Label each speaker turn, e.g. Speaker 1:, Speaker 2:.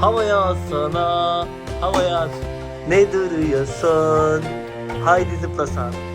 Speaker 1: Havaya alsana. Havaya at. Ne duruyorsun? Haydi zıplasan.